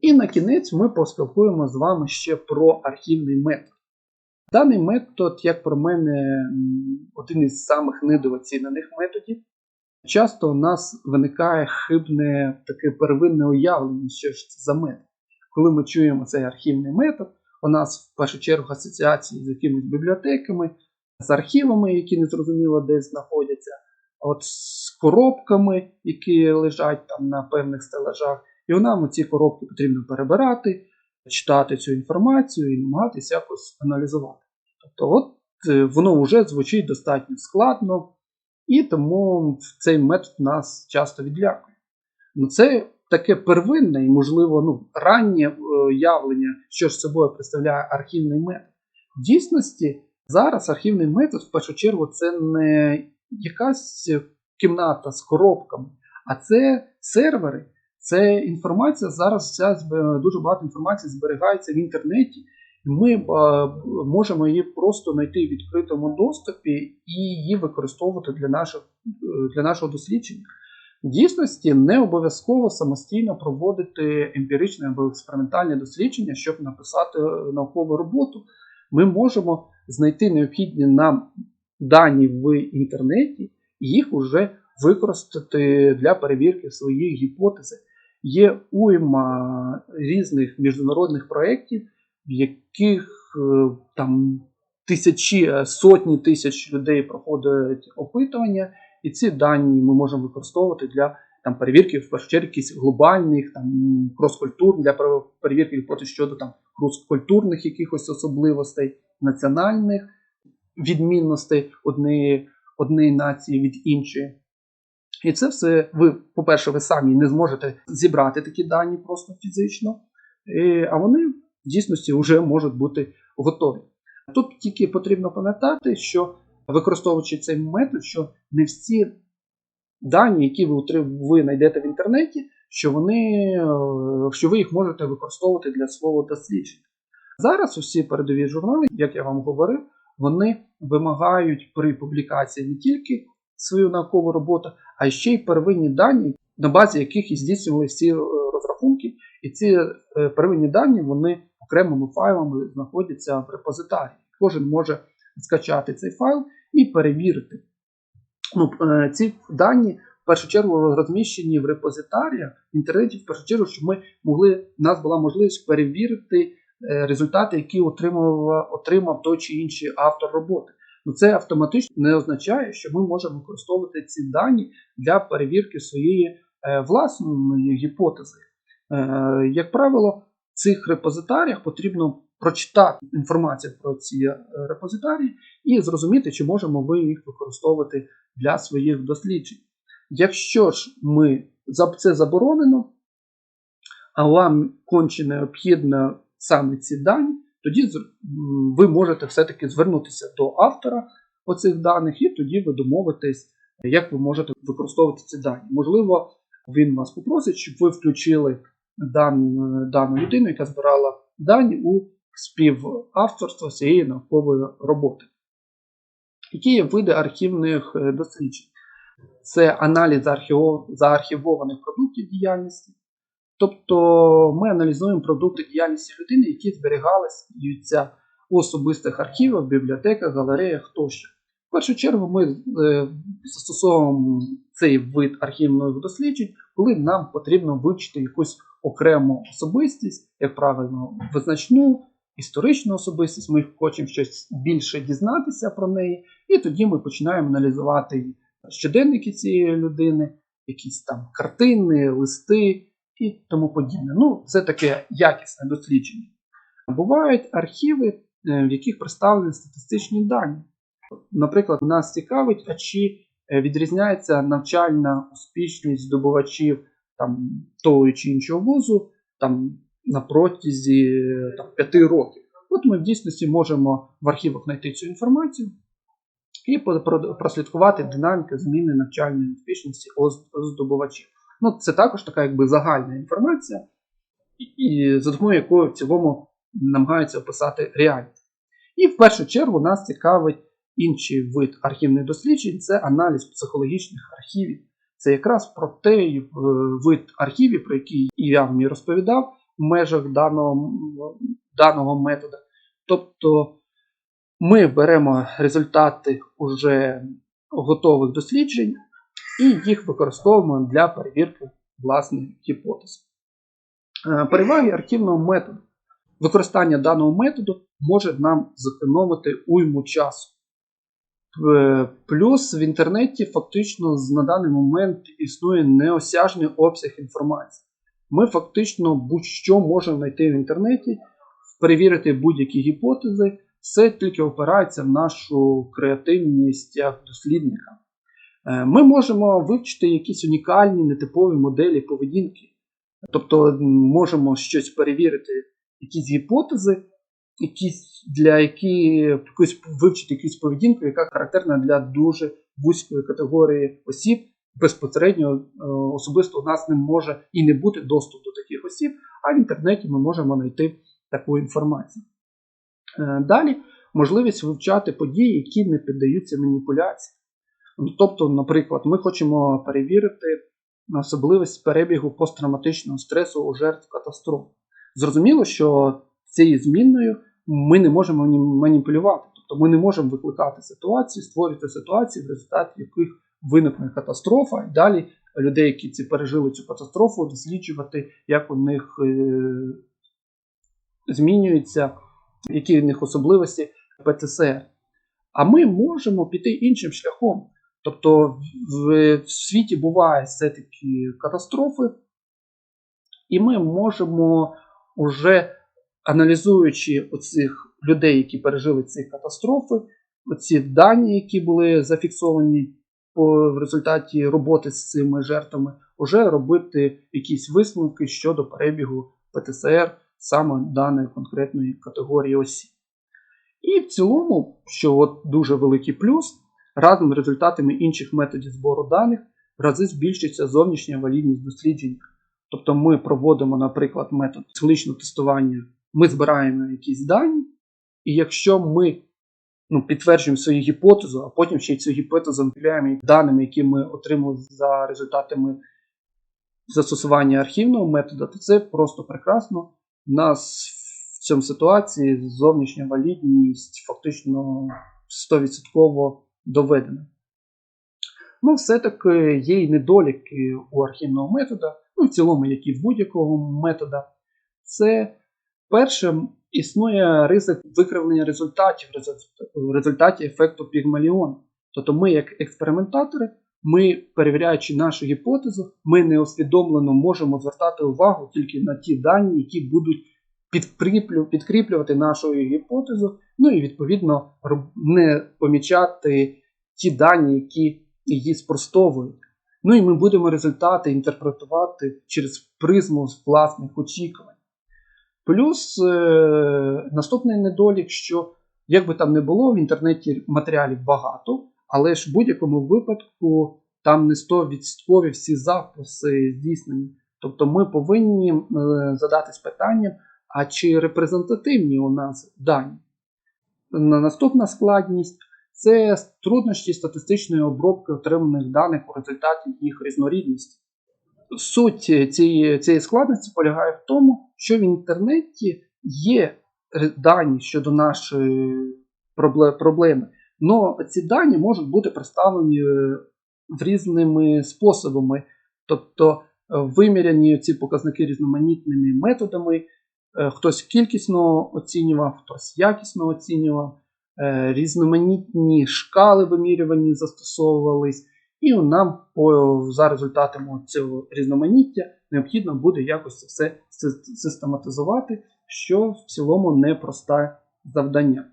І на кінець ми поспілкуємо з вами ще про архівний метод. Даний метод, як про мене, один із самих недооцінених методів. Часто у нас виникає хибне таке первинне уявлення, що ж це за метод. Коли ми чуємо цей архівний метод, у нас в першу чергу асоціації з якимись бібліотеками, з архівами, які незрозуміло де знаходяться, от з коробками, які лежать там на певних стелажах. І нам ці коробки потрібно перебирати, читати цю інформацію і намагатися якось аналізувати. Тобто, от е, воно вже звучить достатньо складно, і тому цей метод нас часто відлякує. Ну, це таке первинне і, можливо, ну, раннє е, явлення, що ж собою представляє архівний метод. В дійсності зараз архівний метод, в першу чергу, це не якась кімната з коробками, а це сервери. Це інформація зараз вся дуже багато інформації зберігається в інтернеті, і ми е, можемо її просто знайти в відкритому доступі і її використовувати для нашого, е, для нашого дослідження. В дійсності не обов'язково самостійно проводити емпіричне або експериментальне дослідження, щоб написати е, наукову роботу. Ми можемо знайти необхідні нам дані в інтернеті і їх уже використати для перевірки своїх гіпотези. Є уйма різних міжнародних проєктів, в яких е, там тисячі, е, сотні тисяч людей проходять опитування, і ці дані ми можемо використовувати для там, перевірки в першу чергу якихось глобальних там, для пере- перевірки гіпотез щодо там, крос-культурних якихось особливостей, національних відмінностей однієї, однієї нації від іншої. І це все ви, по-перше, ви самі не зможете зібрати такі дані просто фізично, а вони в дійсності вже можуть бути готові. Тут тільки потрібно пам'ятати, що використовуючи цей метод, що не всі дані, які ви, ви знайдете в інтернеті, що, вони, е, що ви їх можете використовувати для свого дослідження. Зараз усі передові журнали, як я вам говорив, вони вимагають при публікації не тільки свою наукову роботу, а ще й первинні дані, на базі яких і здійснювали всі е, розрахунки. І ці е, первинні дані вони окремими файлами знаходяться в репозитарії. Кожен може скачати цей файл і перевірити. Ну, е, ці дані в першу чергу розміщені в репозитаріях в інтернеті, в першу чергу, щоб ми могли, у нас була можливість перевірити результати, які отримав, отримав той чи інший автор роботи. Ну, це автоматично не означає, що ми можемо використовувати ці дані для перевірки своєї е, власної гіпотези. Е, як правило, в цих репозитаріях потрібно прочитати інформацію про ці е, репозитарії і зрозуміти, чи можемо ми їх використовувати для своїх досліджень. Якщо ж ми це заборонено, а вам конче необхідно саме ці дані, тоді ви можете все-таки звернутися до автора оцих даних, і тоді ви домовитесь, як ви можете використовувати ці дані. Можливо, він вас попросить, щоб ви включили дан, дану людину, яка збирала дані у співавторство цієї наукової роботи. Які є види архівних е, досліджень? Це аналіз заархіво- заархівованих продуктів діяльності. Тобто ми аналізуємо продукти діяльності людини, які зберігалися у особистих архівах, бібліотеках, галереях тощо. В першу чергу ми е, застосовуємо цей вид архівних досліджень, коли нам потрібно вивчити якусь окрему особистість, як правило, визначну історичну особистість. Ми хочемо щось більше дізнатися про неї, і тоді ми починаємо аналізувати щоденники цієї людини, якісь там картини, листи і тому подібне. Ну, це таке якісне дослідження. Бувають архіви, е, в яких представлені статистичні дані. Наприклад, нас цікавить, а чи е, відрізняється навчальна успішність здобувачів там, того чи іншого вузу там, на протязі е, там, 5 років. От ми в дійсності можемо в архівах знайти цю інформацію і прослідкувати динаміку зміни навчальної успішності здобувачів. Ну, це також така якби загальна інформація, і, за допомогою якої в цілому намагаються описати реальність. І в першу чергу нас цікавить інший вид архівних досліджень це аналіз психологічних архівів. Це якраз про той е, вид архівів, про який я вам розповідав, в межах даного, даного методу. Тобто ми беремо результати уже готових досліджень і їх використовуємо для перевірки власних гіпотез. Е, Переваги архівного методу. Використання даного методу може нам зекономити уйму часу. Е, Плюс в інтернеті фактично на даний момент існує неосяжний обсяг інформації. Ми фактично будь-що можемо знайти в інтернеті, перевірити будь-які гіпотези, все тільки опирається в нашу креативність як дослідника. Е, Ми можемо вивчити якісь унікальні нетипові моделі поведінки. Тобто можемо щось перевірити, якісь гіпотези, якісь для які якусь вивчити якусь поведінку, яка характерна для дуже вузької категорії осіб. Безпосередньо е, особисто у нас не може і не бути доступу до таких осіб, а в інтернеті ми можемо знайти таку інформацію. Е, Далі можливість вивчати події, які не піддаються маніпуляції. Ну, Тобто, наприклад, ми хочемо перевірити особливість перебігу посттравматичного стресу у жертв катастроф. Зрозуміло, що цією змінною ми не можемо маніпулювати. Тобто ми не можемо викликати ситуації, створювати ситуації, в результаті яких виникне катастрофа, і далі людей, які ці пережили цю катастрофу, досліджувати, як у них е, змінюються, які в них особливості ПТСР. А ми можемо піти іншим шляхом. Тобто в, в світі буває все-таки катастрофи, і ми можемо уже аналізуючи оцих людей, які пережили ці катастрофи, оці дані, які були зафіксовані по, в результаті роботи з цими жертвами, вже робити якісь висновки щодо перебігу ПТСР саме даної конкретної категорії осіб. І в цілому, що от дуже великий плюс, разом з результатами інших методів збору даних в рази збільшується зовнішня валідність дослідження. Тобто ми проводимо, наприклад, метод циклічного тестування, ми збираємо якісь дані, і якщо ми ну, підтверджуємо свою гіпотезу, а потім ще й цю гіпотезу наділяємо даними, які ми отримали за результатами застосування архівного методу, то це просто прекрасно. У нас в цьому ситуації зовнішня валідність фактично 100% доведена. Ну, все-таки є і недоліки у архівного методу, ну, в цілому, як і в будь-якого метода. Це перше, існує ризик викривлення результатів в результаті ефекту Пігмаліон. Тобто ми, як експериментатори, ми, перевіряючи нашу гіпотезу, ми неосвідомлено можемо звертати увагу тільки на ті дані, які будуть підкріплювати нашу гіпотезу, ну і відповідно не помічати ті дані, які її спростовують. Ну і ми будемо результати інтерпретувати через призму власних очікувань. Плюс е, наступний недолік, що як би там не було, в інтернеті матеріалів багато, але ж в будь-якому випадку там не 100% всі записи здійснені. Тобто ми повинні е, задатись питанням, а чи репрезентативні у нас дані. Наступна складність це труднощі статистичної обробки отриманих даних у результаті їх різнорідності. Суть цієї, цієї складності полягає в тому, що в інтернеті є дані щодо нашої проблеми, але ці дані можуть бути представлені е, різними способами, тобто е, виміряні ці показники різноманітними методами. Е, Хтось кількісно оцінював, хтось якісно оцінював, е, різноманітні шкали вимірювані застосовувались, і нам по, за результатами цього різноманіття необхідно буде якось це все систематизувати, що в цілому непросте завдання.